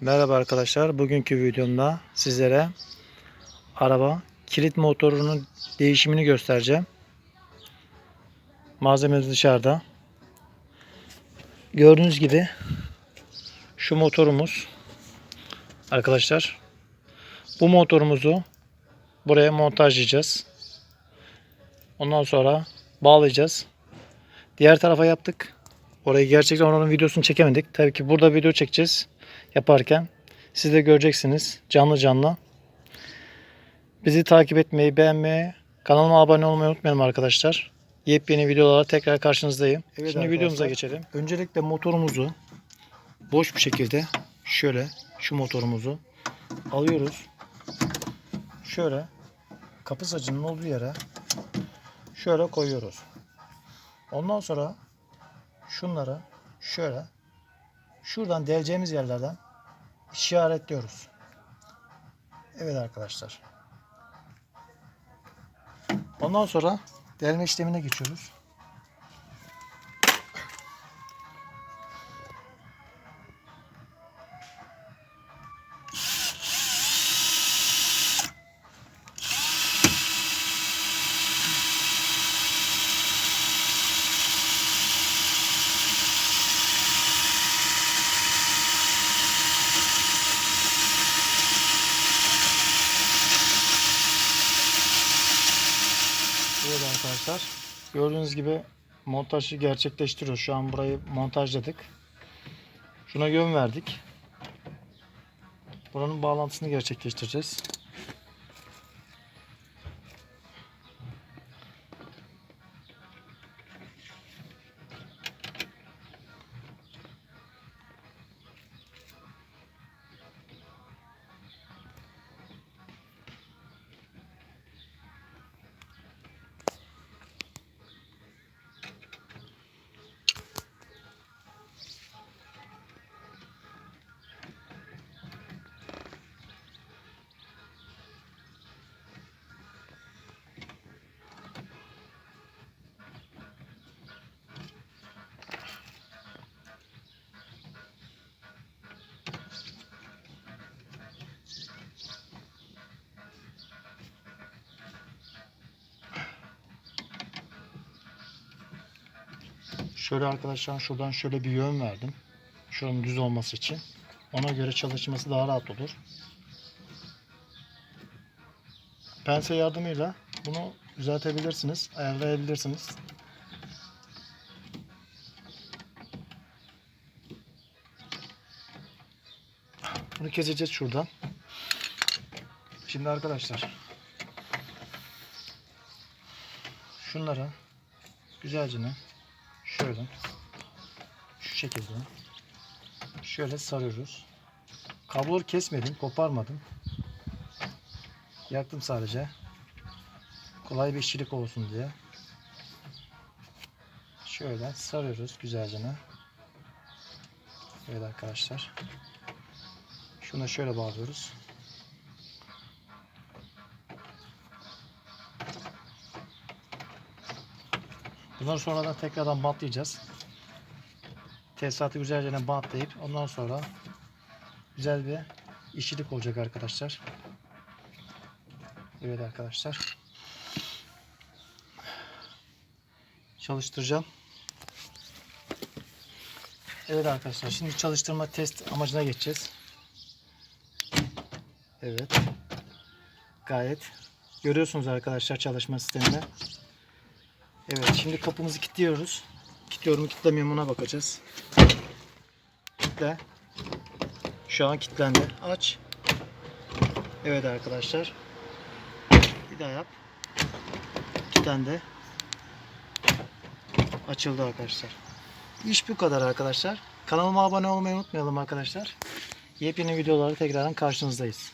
Merhaba arkadaşlar. Bugünkü videomda sizlere araba kilit motorunun değişimini göstereceğim. Malzememiz dışarıda. Gördüğünüz gibi şu motorumuz arkadaşlar. Bu motorumuzu buraya montajlayacağız. Ondan sonra bağlayacağız. Diğer tarafa yaptık. Orayı gerçekten oranın videosunu çekemedik. Tabii ki burada video çekeceğiz yaparken. Siz de göreceksiniz canlı canlı. Bizi takip etmeyi, beğenmeyi, kanalıma abone olmayı unutmayalım arkadaşlar. Yepyeni videolarla tekrar karşınızdayım. Evet Şimdi arkadaşlar. videomuza geçelim. Öncelikle motorumuzu boş bir şekilde şöyle şu motorumuzu alıyoruz. Şöyle kapı sacının olduğu yere şöyle koyuyoruz. Ondan sonra şunları şöyle şuradan deleceğimiz yerlerden işaretliyoruz. Evet arkadaşlar. Ondan sonra delme işlemine geçiyoruz. Arkadaşlar. Gördüğünüz gibi montajı gerçekleştiriyoruz. Şu an burayı montajladık. Şuna yön verdik. Buranın bağlantısını gerçekleştireceğiz. Şöyle arkadaşlar şuradan şöyle bir yön verdim. Şuranın düz olması için. Ona göre çalışması daha rahat olur. Pense yardımıyla bunu düzeltebilirsiniz, ayarlayabilirsiniz. Bunu keseceğiz şuradan. Şimdi arkadaşlar şunları güzelce şöyle şu şekilde şöyle sarıyoruz. Kabloları kesmedim, koparmadım. Yaktım sadece. Kolay bir işçilik olsun diye. Şöyle sarıyoruz güzelce. Evet arkadaşlar. Şunu da şöyle bağlıyoruz. Bunları sonradan tekrardan bantlayacağız. Tesisatı güzelce bantlayıp ondan sonra güzel bir işçilik olacak arkadaşlar. Evet arkadaşlar. Çalıştıracağım. Evet arkadaşlar şimdi çalıştırma test amacına geçeceğiz. Evet. Gayet görüyorsunuz arkadaşlar çalışma sistemini. Evet şimdi kapımızı kilitliyoruz. Kilitliyorum mu kilitlemiyor mu ona bakacağız. Kitle. Şu an kilitlendi. Aç. Evet arkadaşlar. Bir daha yap. Kilitlendi. Açıldı arkadaşlar. İş bu kadar arkadaşlar. Kanalıma abone olmayı unutmayalım arkadaşlar. Yepyeni videolarla tekrardan karşınızdayız.